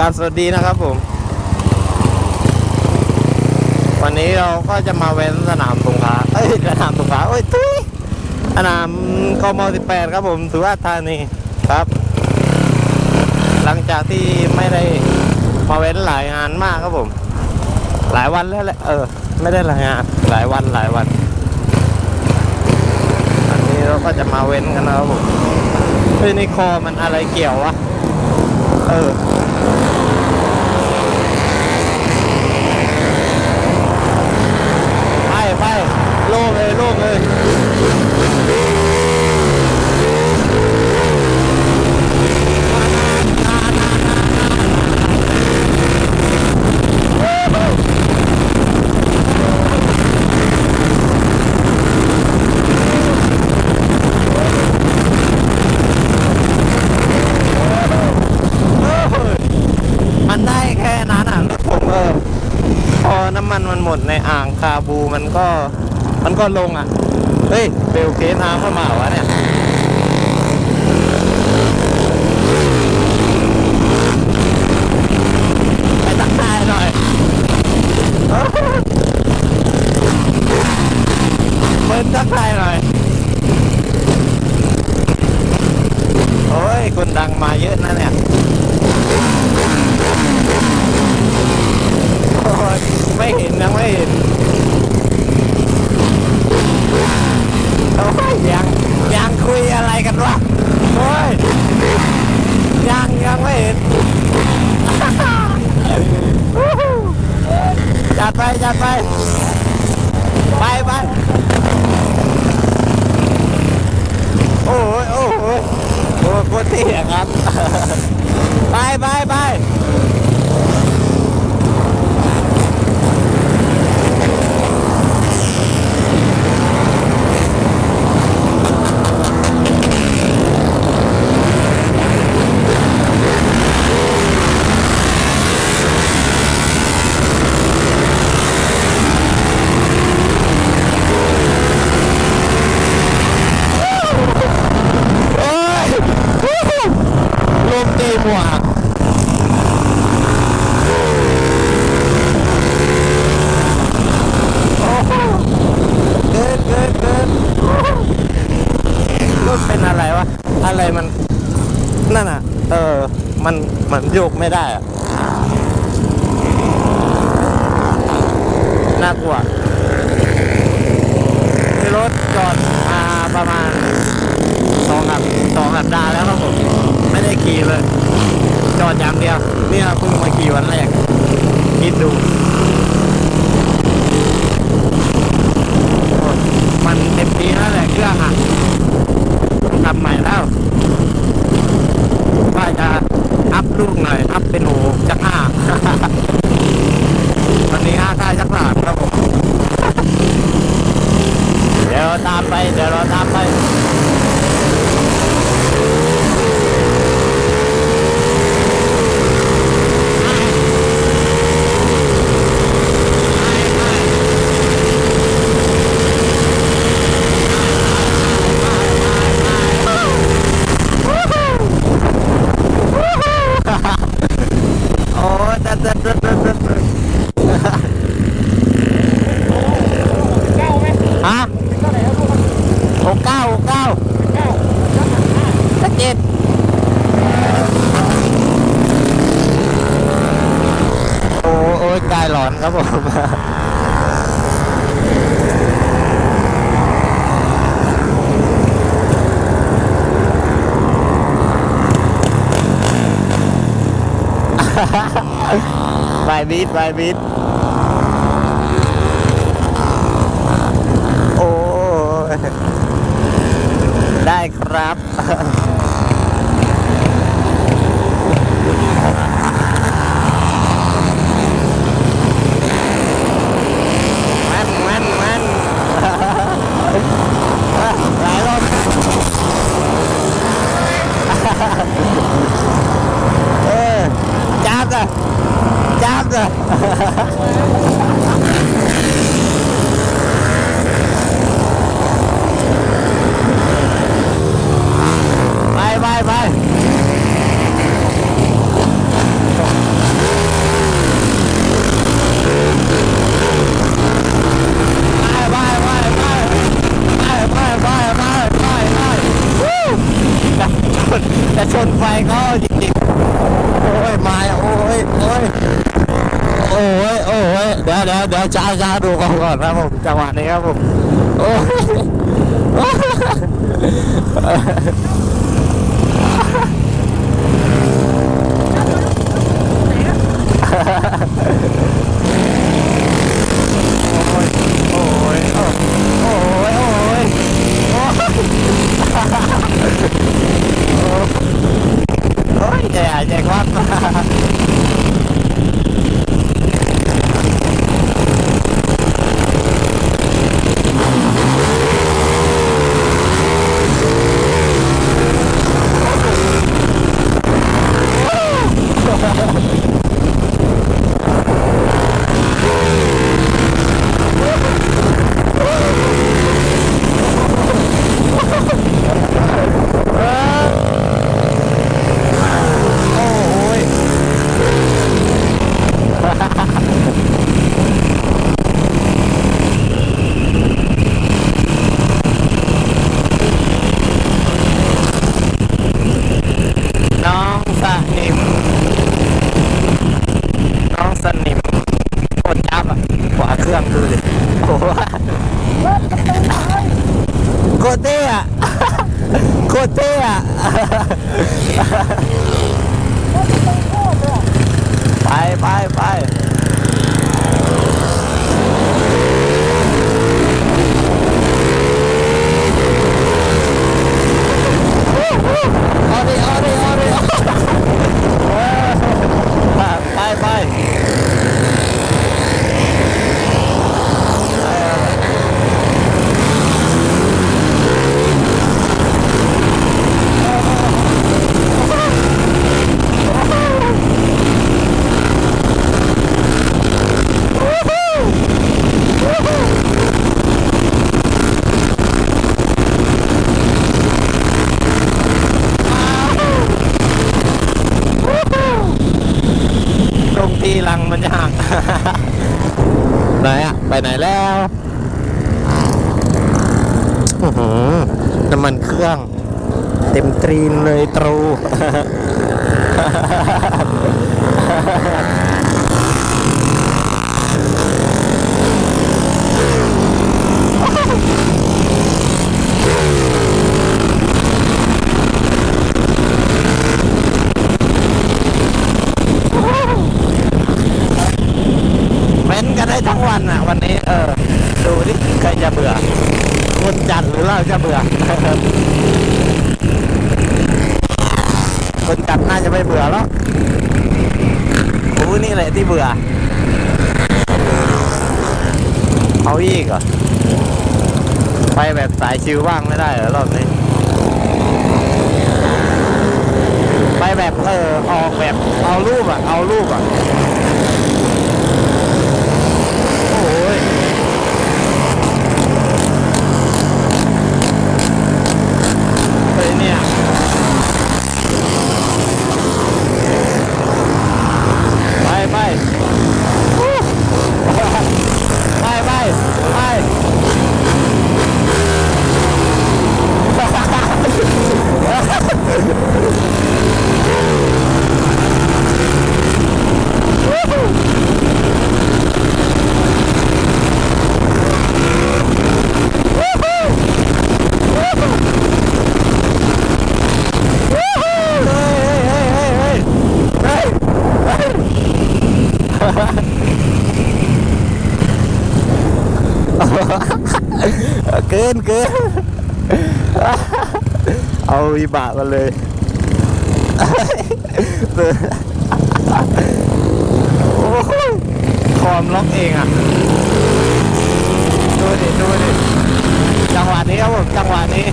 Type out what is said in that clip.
การสวัสดีนะครับผม วันนี้เราก็จะมาเว้นสนามสงขลาเอ้ยสนามสงขลาเอ้ยตุ้ยสนามกม18ครับผมสุราษฎร์ธานีครับ หลังจากที่ไม่ได้มาเว้นหลายงานมากครับผม หลายวันแล้วแหละเออ ไม่ได้หลายงานหลายวันหลายวันอันนี้เราก็จะมาเว้นกันนะครับผมเฮ้ยในคอมันอะไรเกี่ยววะเออ ไปไปโล่งเลยโล่งเลยมันได้แค่นั้นอะรถผมเออ พอน้ำมันมันหมดในอ่างคาบูมันก็ มันก็ลงอะ เฮ้ยเบลเคสน้ำเข้ามาวะเนี่ยไปตักทายหน่อยเบิ้ลตักทายหน่อย โอ้ย คนดังมาเยอะนะเนี่ย โอ้ยไม่เห็นยังไม่เห็นโอ้ยยังยังคุยอะไรกันวะโอ้ยยังยังไม่เห็น จัด ไปจัดไป ไปไปโอ้ยโอ้ยโอ้ยโคตรเที่ยครับ ไปไปไป มตีหมวกโอ้โหเกินเกินเกินรถเป็นอะไรวะ อะไรมัน นั่นอะ เออ มันมันโยกไม่ได้อะ น่ากลัวที่รถจอดมาประมาณสองสัปสองสัปดาห์แล้วครับผม ไม่ได้ขี่เลย อดอย่างเดียวเนี่ยเพิ่งมาขี่วันแรกคิดดู มันเต็มทีแล้วแหละเครื่องอะต้องทำใหม่แล้วว่าจะอัพลูกหน่อย อัพเป็นโหจักห้าวันนี้ห้าค่ายจักหลานครับผม เดี๋ยวตามไป เดี๋ยวเราตามไป โอ้ดัดดัดดัดดัดดัด เก้าไหม ฮะ เก้าไหนครับลูก หกเก้าหกเก้า เก้า สักเจ็ดโอ้โอ้ยกายหลอนครับผม บายบิดบายบิดโอ้ยได้ครับ Yeah. าจ้าจ้าดูก่อนก่อนครับผมจังหวะนี้ครับผมโอ้ยโอ้ยโอ้ยโอ้ยโอ้ยโอ้ยโอ้ยใจหายใจควัก โอ้ยน้องสนิม น้องสนิมกดยับอะขวาเครื่องดูดิโอ้โหโคตรเท่อะ โคตรเท่อะ ไปไปไปเอาดิเอาดิเอาดิเออไปไปตรงที่ลังมันจะหัก ไปไหนแล้วน้ำมันเครื่อง เต็มตรีนเลยตรู เว้นกัน ได้ทั้งวันอะ วันนี้ เออ ดูดิใครจะเบื่อคนจัดหรือเราจะเบื่อคนจัดน่าจะไม่เบื่อแล้วโอ้นี่แหละที่เบื่อเอาอีกเหรอไปแบบสายชิวบ้างไม่ได้เหรอรอบนี้ไปแบบเออออกแบบเอารูปอะ เอารูปอะ โอ้ยเฮ้ยเนี่ย ไปไปฮู้ไปไปไปเฮ้ยเฮ้ยเฮ้ยเฮ้ยเฮ้ยเฮ้ย เกินเกินเอาอีบะมาเลยโอ้โหคอมล็อกเองอะ ดูดิ ดูดิ จังหวะนี้ครับผม จังหวะนี้